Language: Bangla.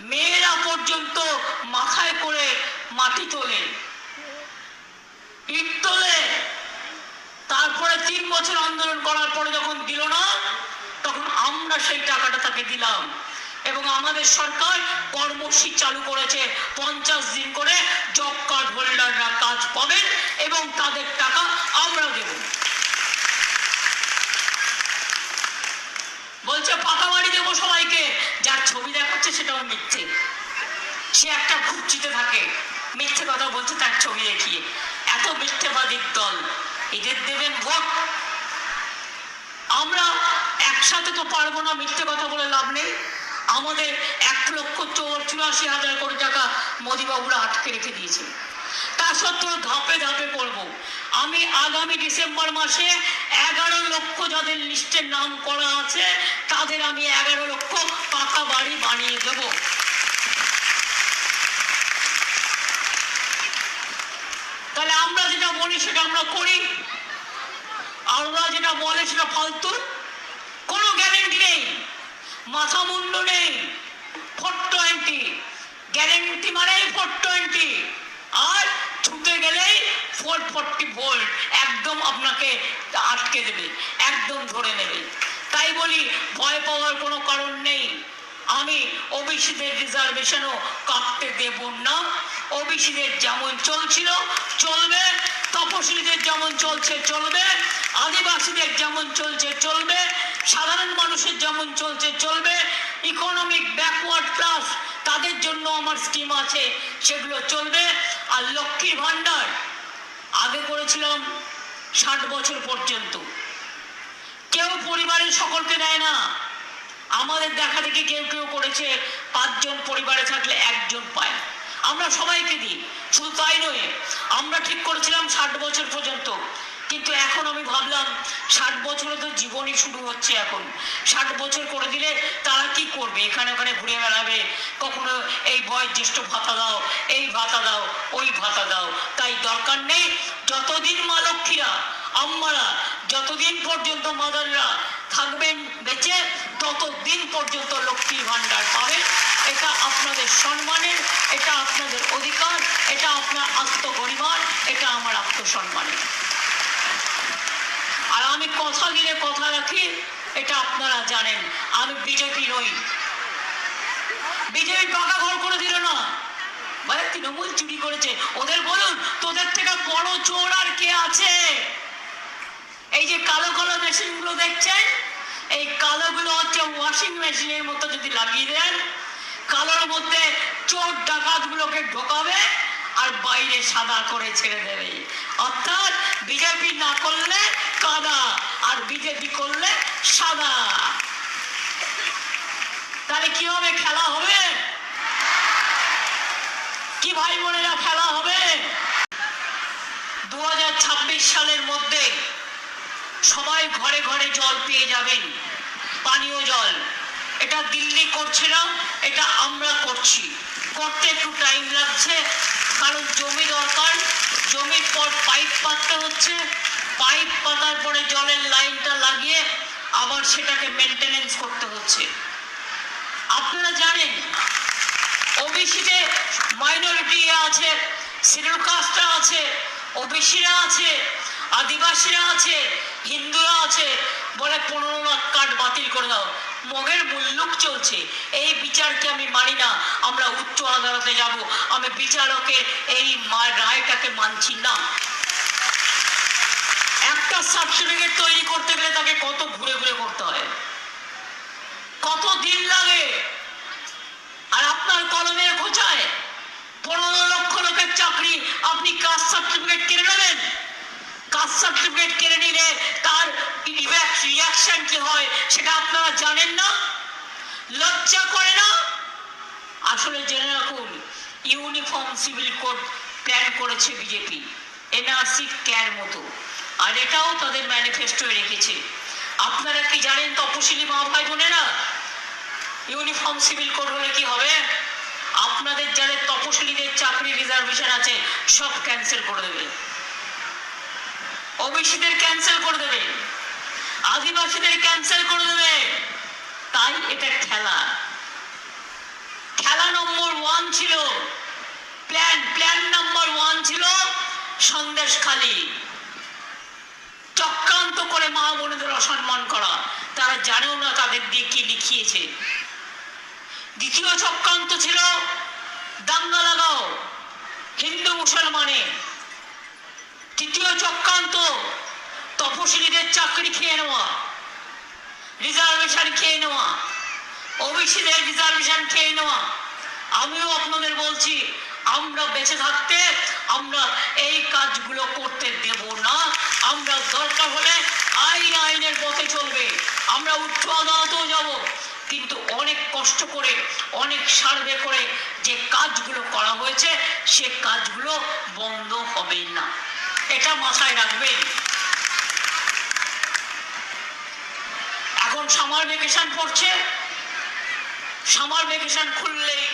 মেয়েরা পর্যন্ত মাথায় করে মাটি তোলে। ইট তোলে। তারপরে তিন বছর আন্দোলন করার পরে যখন দিল না, তখন আমরা সেই টাকাটা তাকে দিলাম। এবং আমাদের সরকার কর্মসূচি চালু করেছে পঞ্চাশ দিন করে। জব কার্ড হোল্ডাররা কাজ পাবেন এবং তাদের টাকা আমরা দেব বলছে পাকা বাড়ি দেবো সবাইকে যার ছবি দেখাচ্ছে সেটাও মিথ্যে। সে একটা ঘুরচিতে থাকে। মিথ্যে কথা বলছে তার ছবি দেখিয়ে। এত মিথ্যেবাদীর দল। এদের দেবেন ভোট। আমরা একসাথে তো পারব না মিথ্যে কথা বলে লাভ নেই। আমাদের এক লক্ষ চৌ- চুরাশি হাজার কোটি টাকা মোদীবাবুরা আটকে রেখে দিয়েছে। তা সত্ত্বেও ধাপে ধাপে করব। আমি আগামী ডিসেম্বর মাসে এগারো লক্ষ যাদের লিস্টের নাম করা আছে, তাদের আমি এগারো বানিয়ে দেবো। তাহলে আমরা যেটা বলি সেটা আমরা করি। আর ওরা যেটা বলে সেটা ফালতু। কোনো গ্যারেন্টি নেই। মাথা মুন্ড নেই। Four twenty. গ্যারেন্টি মানে ফোর টোয়েন্টি। আর ছুটে গেলেই ফোর ফোরটি ভোল্ট। একদম আপনাকে আটকে দেবে। একদম ধরে নেবে। তাই বলি, ভয় পাওয়ার কোনো কারণ নেই। আমি ওবিসিদের রিজার্ভেশনও কাটতে দেব না। ওবিসিদের যেমন চলছিল, চলবে। তপশিলীদের যেমন চলছে, চলবে। আদিবাসীদের যেমন চলছে, চলবে। সাধারণ মানুষের যেমন চলছে, চলবে। ইকোনমিক ব্যাকওয়ার্ড ক্লাস তাদের জন্য আমার স্কিম আছে, সেগুলো চলবে। আর লক্ষ্মীর ভাণ্ডার, আগে করেছিলাম ষাট বছর পর্যন্ত। কেউ পরিবারের সকলকে দেয় না। আমাদের দেখা দেখি কেউ কেউ করেছে পাঁচজন পরিবারে থাকলে একজন পায়। আমরা সবাইকে দিই, শুধু তাই নয়, আমরা ঠিক করেছিলাম ষাট বছর পর্যন্ত। কিন্তু এখন আমি ভাবলাম, ষাট বছরে তো জীবনই শুরু হচ্ছে এখন। ষাট বছর করে দিলে তারা কি করবে? এখানে ওখানে ঘুরে বেড়াবে, কখনো এই বয়োজ্যেষ্ঠ ভাতা দাও, এই ভাতা দাও, ওই ভাতা দাও। তাই দরকার নেই, যতদিন মা লক্ষ্মীরা, আম্মারা, যতদিন পর্যন্ত মাদাররা থাকবেন বেঁচে ততদিন পর্যন্ত লক্ষ্মীর ভাণ্ডার পাবেন এটা আপনাদের সম্মানের, এটা আপনাদের অধিকার, এটা আপনার আত্মগরিমার এটা আমার আত্মসম্মানের। আর আমি কথা দিলে কথা রাখি, এটা আপনারা জানেন, আমি বিজেপি নই। বিজেপি পাকা ঘর করে দিল না। মানে তৃণমূল চুরি করেছে। ওদের বলুন, তোদের থেকে বড় চোর আর কে আছে? এই যে কালো কালো মেশিনগুলো দেখছেন এই কালোগুলো হচ্ছে ওয়াশিং মেশিনের মতো যদি লাগিয়ে দেন, কালোর মধ্যে চোর ডাকাতগুলোকে ঢোকাবে আর বাইরে সাদা করে ছেড়ে দেবে। অর্থাৎ বিজেপি না করলে কাদা আর বিজেপি করলে সাদা। তাহলে কি হবে? খেলা হবে? কি ভাই বোনেরা, খেলা হবে? দু হাজার ছাব্বিশ সালের মধ্যে সবাই ঘরে ঘরে জল পেয়ে যাবেন। পানীয় জল। এটা দিল্লি করছে না, এটা আমরা করছি। করতে একটু টাইম লাগছে, কারণ জমি দরকার। জমির পর পাইপ পাততে হচ্ছে। পাইপ পাতার পরে জলের লাইনটা লাগিয়ে আবার সেটাকে মেনটেনেন্স করতে হচ্ছে। আপনারা জানেন ওবিসিতে মাইনরিটি আছে শিডিউল কাস্টরা আছে ওবিসিরা আছে আদিবাসীরা আছে, হিন্দুরা আছে, বলে পনেরো লাখ কার্ড বাতিল করে দাও। মগের মুল্লুক চলছে, এই বিচারকে আমি মানি না, আমরা উচ্চ আদালতে যাব, আমি বিচারকের এই রায়টাকে মানছি না। একটা সার্টিফিকেট তৈরি করতে গেলে তাকে কত ঘুরে ঘুরে করতে হয় কত দিন লাগে আর আপনার কলমের খোঁচায় পনেরো লক্ষ লোকের চাকরি আপনি কাস্ট সার্টিফিকেট কেড়ে নেবেন কাস্ট সার্টিফিকেট কেড়ে নিলে তার রিয়াকশন কি হয় সেটা আপনারা জানেন না, লজ্জা করে না? আসলে জেনে রাখুন, ইউনিফর্ম সিভিল কোড প্ল্যান করেছে বিজেপি, এনআরসি ক্যার মতো, আর এটাও তাদের ম্যানিফেস্টোয় রেখেছে। আপনারা কি জানেন তপশিলি মা ভাই বোনেরা, ইউনিফর্ম সিভিল কোড হলে কি হবে? আপনাদের যাদের তপশিলীদের চাকরি রিজার্ভেশন আছে, সব ক্যান্সেল করে দেবে। ওবিসিদের ক্যান্সেল করে দেবে। আদিবাসীদের ক্যান্সেল করে দেবে। তাই এটা খেলা। খেলা নম্বর ওয়ান ছিল। প্ল্যান প্ল্যান নাম্বার ওয়ান ছিল সন্দেশ খালি চক্রান্ত করে মা বোনেদের অসম্মান করা। তারা জানেও না তাদের দিয়ে কি লিখিয়েছে। দ্বিতীয় চক্রান্ত ছিল দাঙ্গা লাগাও, হিন্দু মুসলমানে। তৃতীয় চক্রান্ত তপশিলীদের চাকরি খেয়ে নেওয়া, রিজার্ভেশন খেয়ে নেওয়া, ওবিসিদের রিজার্ভেশন খেয়ে নেওয়া। আমিও আপনাদের বলছি, আমরা বেঁচে থাকতে আমরা এই কাজগুলো করতে দেব না। আমরা দরকার হলে আইন আইনের পথে চলবে। আমরা উচ্চ আদালতেও যাব। কিন্তু অনেক কষ্ট করে, অনেক সার্ভে করে যে কাজগুলো করা হয়েছে, সে কাজগুলো বন্ধ হবে না। এটা মাথায় রাখবেন। সামার ভেকেশন পড়ছে। সামার ভেকেশন খুললেই